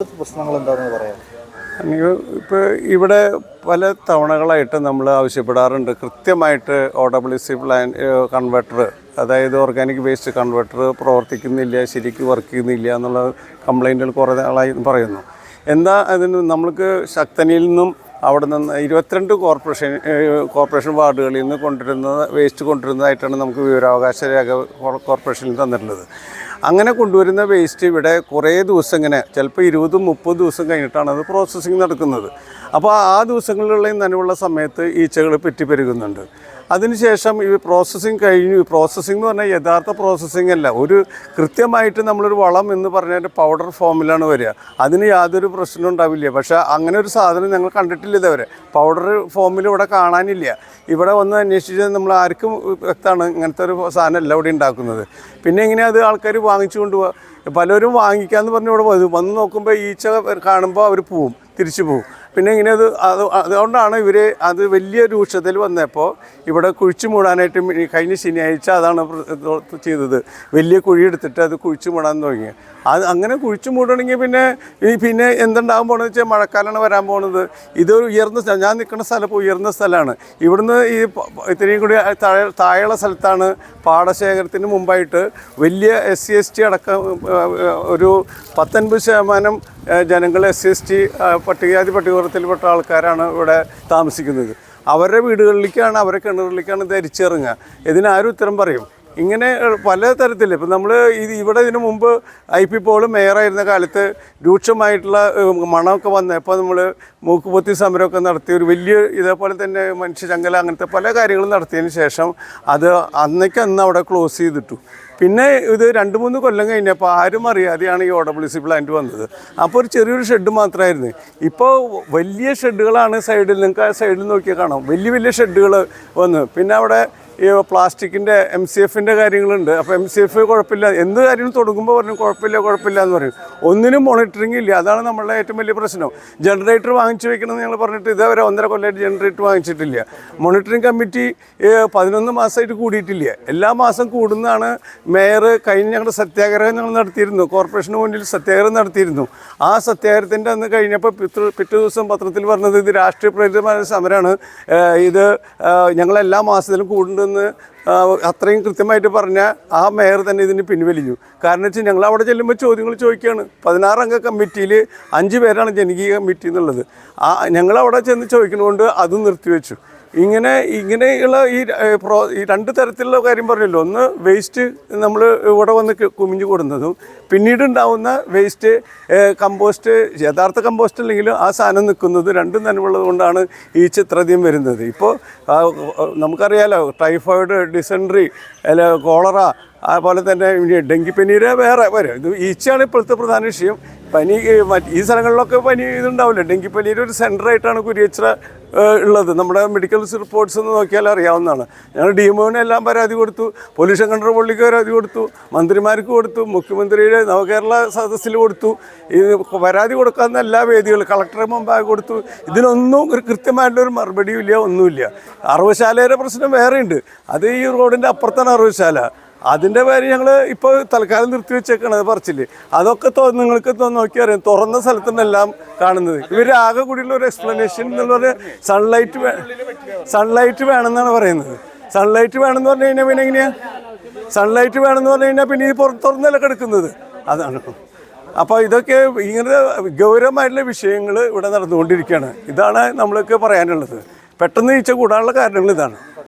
പ്രശ്നങ്ങൾ എന്താണെന്ന് പറയാം ഇപ്പോൾ ഇവിടെ പല തവണകളായിട്ട് നമ്മൾ ആവശ്യപ്പെടാറുണ്ട്. കൃത്യമായിട്ട് O W C plan converter അതായത് ഓർഗാനിക് വേസ്റ്റ് കൺവെർട്ടർ പ്രവർത്തിക്കുന്നില്ല ശരിക്കും വർക്ക് ചെയ്യുന്നില്ല എന്നുള്ള കംപ്ലൈന്റുകൾ കുറേ നാളായി പറയുന്നു. എന്താ അതിന് നമ്മൾക്ക് ശക്തനിൽ നിന്നും അവിടെ നിന്ന് ഇരുപത്തിരണ്ട് കോർപ്പറേഷൻ കോർപ്പറേഷൻ വാർഡുകളിൽ നിന്ന് കൊണ്ടുവരുന്ന വേസ്റ്റ് കൊണ്ടുവരുന്നതായിട്ടാണ് നമുക്ക് വിവരാവകാശ രേഖ കോർപ്പറേഷനിൽ തന്നിട്ടുള്ളത്. അങ്ങനെ കൊണ്ടുവരുന്ന വേസ്റ്റ് ഇവിടെ കുറേ ദിവസം ഇങ്ങനെ ചിലപ്പോൾ ഇരുപതും മുപ്പത് ദിവസം കഴിഞ്ഞിട്ടാണ് അത് പ്രോസസ്സിങ് നടക്കുന്നത്. അപ്പോൾ ആ ദിവസങ്ങളിലുള്ള നനവുള്ള സമയത്ത് ഈച്ചകൾ പെറ്റിപ്പെരുകുന്നുണ്ട്. അതിനുശേഷം ഈ പ്രോസസ്സിങ് കഴിഞ്ഞു. പ്രോസസ്സിംഗ് എന്ന് പറഞ്ഞാൽ യഥാർത്ഥ പ്രോസസ്സിങ് അല്ല. ഒരു കൃത്യമായിട്ട് നമ്മളൊരു വളം എന്ന് പറഞ്ഞാൽ പൗഡർ ഫോമിലാണ് വരിക. അതിന് യാതൊരു പ്രശ്നവും ഉണ്ടാവില്ല. പക്ഷേ അങ്ങനെ ഒരു സാധനം ഞങ്ങൾ കണ്ടിട്ടില്ല ഇതുവരെ. പൗഡർ ഫോമിൽ ഇവിടെ കാണാനില്ല. ഇവിടെ വന്ന് അന്വേഷിച്ചാൽ നമ്മൾ ആർക്കും വ്യക്തമാണ് ഇങ്ങനത്തെ ഒരു സാധനം അല്ല ഇവിടെ ഉണ്ടാക്കുന്നത്. പിന്നെ എങ്ങനെ അത് ആൾക്കാർ വാങ്ങിച്ചു കൊണ്ടുപോകുക പലരും വാങ്ങിക്കാമെന്ന് പറഞ്ഞ് ഇവിടെ വന്ന്. നോക്കുമ്പോൾ ഈച്ച കാണുമ്പോൾ അവർ പോവും. തിരിച്ചു പോവും. പിന്നെ ഇങ്ങനെ അത് അത് അതുകൊണ്ടാണ് ഇവർ അത് വലിയ രൂക്ഷത്തിൽ വന്നപ്പോൾ ഇവിടെ കുഴിച്ചു മൂടാനായിട്ട് കഴിഞ്ഞ ശനിയാഴ്ച അതാണ് ചെയ്തത്. വലിയ കുഴി എടുത്തിട്ട് അത് കുഴിച്ചു മൂടാൻ തുടങ്ങി. അത് അങ്ങനെ കുഴിച്ചു മൂടണമെങ്കിൽ പിന്നെ ഈ പിന്നെ എന്തുണ്ടാകാൻ പോകണമെന്ന് വെച്ചാൽ മഴക്കാലമാണ് വരാൻ പോകുന്നത് ഇതൊരു ഉയർന്ന സ്ഥലം ഞാൻ നിൽക്കുന്ന സ്ഥലം ഉയർന്ന സ്ഥലമാണ്. ഇവിടുന്ന് ഈ ഇത്രയും കൂടി താഴെ താഴെയുള്ള സ്ഥലത്താണ് പാടശേഖരത്തിന് മുമ്പായിട്ട് വലിയ എസ് സി എസ് ടി അടക്കം ഒരു പത്തൊൻപത് ശതമാനം ജനങ്ങൾ എസ് സി എസ് ടി പട്ടികജാതി പട്ടികവർഗത്തിൽപ്പെട്ട ആൾക്കാരാണ് ഇവിടെ താമസിക്കുന്നത്. അവരുടെ വീടുകളിലേക്കാണ് അവരുടെ കിണറുകളിലേക്കാണ് ഇത് ഇതിനാരും ഉത്തരം പറയും? ഇങ്ങനെ പല തരത്തിൽ ഇപ്പം നമ്മൾ ഇത് ഇവിടെ ഇതിനു മുമ്പ് ഐ പി പോൾ മേയറായിരുന്ന കാലത്ത് രൂക്ഷമായിട്ടുള്ള മണമൊക്കെ വന്നപ്പോൾ നമ്മൾ മൂക്കുപൊത്തി സമരമൊക്കെ നടത്തി ഒരു വലിയ ഇതേപോലെ തന്നെ മനുഷ്യചങ്കല അങ്ങനത്തെ പല കാര്യങ്ങളും നടത്തിയതിന് ശേഷം അത് അന്നേക്ക് അന്ന് അവിടെ ക്ലോസ് ചെയ്തിട്ടു. പിന്നെ ഇത് രണ്ട് മൂന്ന് കൊല്ലം കഴിഞ്ഞപ്പോൾ ആരും അറിയാതെയാണ് ഈ ഒ ഡബ്ല്യു സി പ്ലാന്റ് വന്നത്. അപ്പോൾ ഒരു ചെറിയൊരു ഷെഡ് മാത്രമായിരുന്നു ഇപ്പോൾ വലിയ ഷെഡുകളാണ് സൈഡിൽ നിങ്ങൾക്ക് ആ സൈഡിൽ നോക്കിയാൽ കാണാം. വലിയ വലിയ ഷെഡുകൾ വന്ന്. പിന്നെ അവിടെ ഈ പ്ലാസ്റ്റിക്കിന്റെ എം സി എഫിന്റെ കാര്യങ്ങളുണ്ട്. അപ്പോൾ എം സി എഫ് കുഴപ്പമില്ല. എന്ത് കാര്യം തുടങ്ങുമ്പോൾ പറഞ്ഞു കുഴപ്പമില്ല കുഴപ്പമില്ല എന്ന് പറയും. ഒന്നിനും മോണിറ്ററിംഗ് ഇല്ല. അതാണ് നമ്മളുടെ ഏറ്റവും വലിയ പ്രശ്നം. ജനറേറ്റർ വാങ്ങിച്ചു വെക്കണമെന്ന് ഞങ്ങൾ പറഞ്ഞിട്ട് ഇതേവരെ ഒന്നര കൊല്ലമായിട്ട് ജനറേറ്റർ വാങ്ങിച്ചിട്ടില്ല. മോണിറ്ററിംഗ് കമ്മിറ്റി പതിനൊന്ന് മാസമായിട്ട് കൂടിയിട്ടില്ല. എല്ലാ മാസം കൂടുന്നതാണ് മേയർ കഴിഞ്ഞ ഞങ്ങളുടെ സത്യാഗ്രഹം ഞങ്ങൾ നടത്തിയിരുന്നു. കോർപ്പറേഷന് മുന്നിൽ സത്യാഗ്രഹം നടത്തിയിരുന്നു. ആ സത്യാഗ്രഹത്തിന്റെ അന്ന് കഴിഞ്ഞപ്പോൾ പിറ്റേ പിറ്റേ ദിവസം പത്രത്തിൽ പറഞ്ഞത് ഇത് രാഷ്ട്രീയ പ്രേരിതമായ സമരമാണ് ഇത് ഞങ്ങൾ എല്ലാ മാസത്തിലും കൂടുന്നുണ്ടെന്ന് ആഹ്, അത്രയും കൃത്യമായിട്ട് പറഞ്ഞ ആ മേയർ തന്നെ ഇതിന് പിൻവലിഞ്ഞു. കാരണം വെച്ചാൽ ഞങ്ങൾ അവിടെ ചെല്ലുമ്പോൾ ചോദ്യങ്ങൾ ചോദിക്കുകയാണ് പതിനാറംഗ കമ്മിറ്റിയിൽ അഞ്ച് പേരാണ് ജനകീയ കമ്മിറ്റി എന്നുള്ളത്. ആ ഞങ്ങൾ അവിടെ ചെന്ന് ചോദിക്കുന്നതുകൊണ്ട് അതും നിർത്തിവെച്ചു. ഇങ്ങനെ ഇങ്ങനെയുള്ള ഈ പ്രോ ഈ രണ്ട് തരത്തിലുള്ള കാര്യം പറഞ്ഞല്ലോ. ഒന്ന് വേസ്റ്റ് നമ്മൾ ഇവിടെ വന്ന് കുമിഞ്ഞു കൂടുന്നതും പിന്നീട് ഉണ്ടാവുന്ന വേസ്റ്റ് കമ്പോസ്റ്റ് യഥാർത്ഥ കമ്പോസ്റ്റ് അല്ലെങ്കിലും ആ സാധനം നിൽക്കുന്നത് രണ്ടും നനവുള്ളത് കൊണ്ടാണ് ഈ ചിത്രദ്യം വരുന്നത്. ഇപ്പോൾ നമുക്കറിയാലോ ടൈഫോയിഡ് ഡിസെൻട്രി അല്ല കോളറ അതുപോലെ തന്നെ ഇനി ഡെങ്കിപ്പനീര് വേറെ വരും. ഇത് ഈച്ചയാണ് ഇപ്പോഴത്തെ പ്രധാന വിഷയം. പനി ഈ സ്ഥലങ്ങളിലൊക്കെ പനി ഇതുണ്ടാവില്ല? ഡെങ്കിപ്പനിയുടെ ഒരു സെന്ററായിട്ടാണ് കുരിയച്ചിറ ഉള്ളത്. നമ്മുടെ മെഡിക്കൽ റിപ്പോർട്ട്സ് എന്ന് നോക്കിയാൽ അറിയാവുന്നതാണ്. ഞങ്ങൾ ഡി എല്ലാം പരാതി കൊടുത്തു. പൊല്യൂഷൻ കൺട്രോൾ പള്ളിക്ക് പരാതി കൊടുത്തു. മന്ത്രിമാർക്ക് കൊടുത്തു. മുഖ്യമന്ത്രിയുടെ നവകേരള സദസ്സിൽ കൊടുത്തു. ഈ പരാതി കൊടുക്കാവുന്ന എല്ലാ വേദികളും കളക്ടറെ മുമ്പാകെ കൊടുത്തു. ഇതിനൊന്നും ഒരു കൃത്യമായിട്ടുള്ളൊരു മറുപടിയും ഇല്ല ഒന്നുമില്ല. അറവശാലയുടെ പ്രശ്നം വേറെയുണ്ട്. അത് ഈ റോഡിന്റെ അപ്പുറത്താണ് അറവുശാല അതിന്റെ പേര് ഞങ്ങൾ ഇപ്പോൾ തൽക്കാലം നിർത്തി വെച്ചേക്കണത് പറച്ചിൽ അതൊക്കെ നിങ്ങൾക്ക് നോക്കി അറിയാം തുറന്ന സ്ഥലത്തുനിന്നെല്ലാം കാണുന്നത്. ഇവർ ആകെ കൂടിയുള്ള ഒരു എക്സ്പ്ലനേഷൻ എന്നുള്ളത് സൺലൈറ്റ് സൺലൈറ്റ് വേണമെന്നാണ് പറയുന്നത്. സൺലൈറ്റ് വേണമെന്ന് പറഞ്ഞു കഴിഞ്ഞാൽ പിന്നെ എങ്ങനെയാ? സൺലൈറ്റ് വേണമെന്ന് പറഞ്ഞു കഴിഞ്ഞാൽ പിന്നെ ഈ പുറത്ത് തുറന്നല്ല കിടക്കുന്നത്. അതാണ്. അപ്പോൾ ഇതൊക്കെ ഇങ്ങനെ ഗൗരവമായിട്ടുള്ള വിഷയങ്ങൾ ഇവിടെ നടന്നുകൊണ്ടിരിക്കുകയാണ്. ഇതാണ് നമ്മൾക്ക് പറയാനുള്ളത്. പെട്ടെന്ന് ഈച്ച കൂടാനുള്ള കാരണങ്ങൾ ഇതാണ്.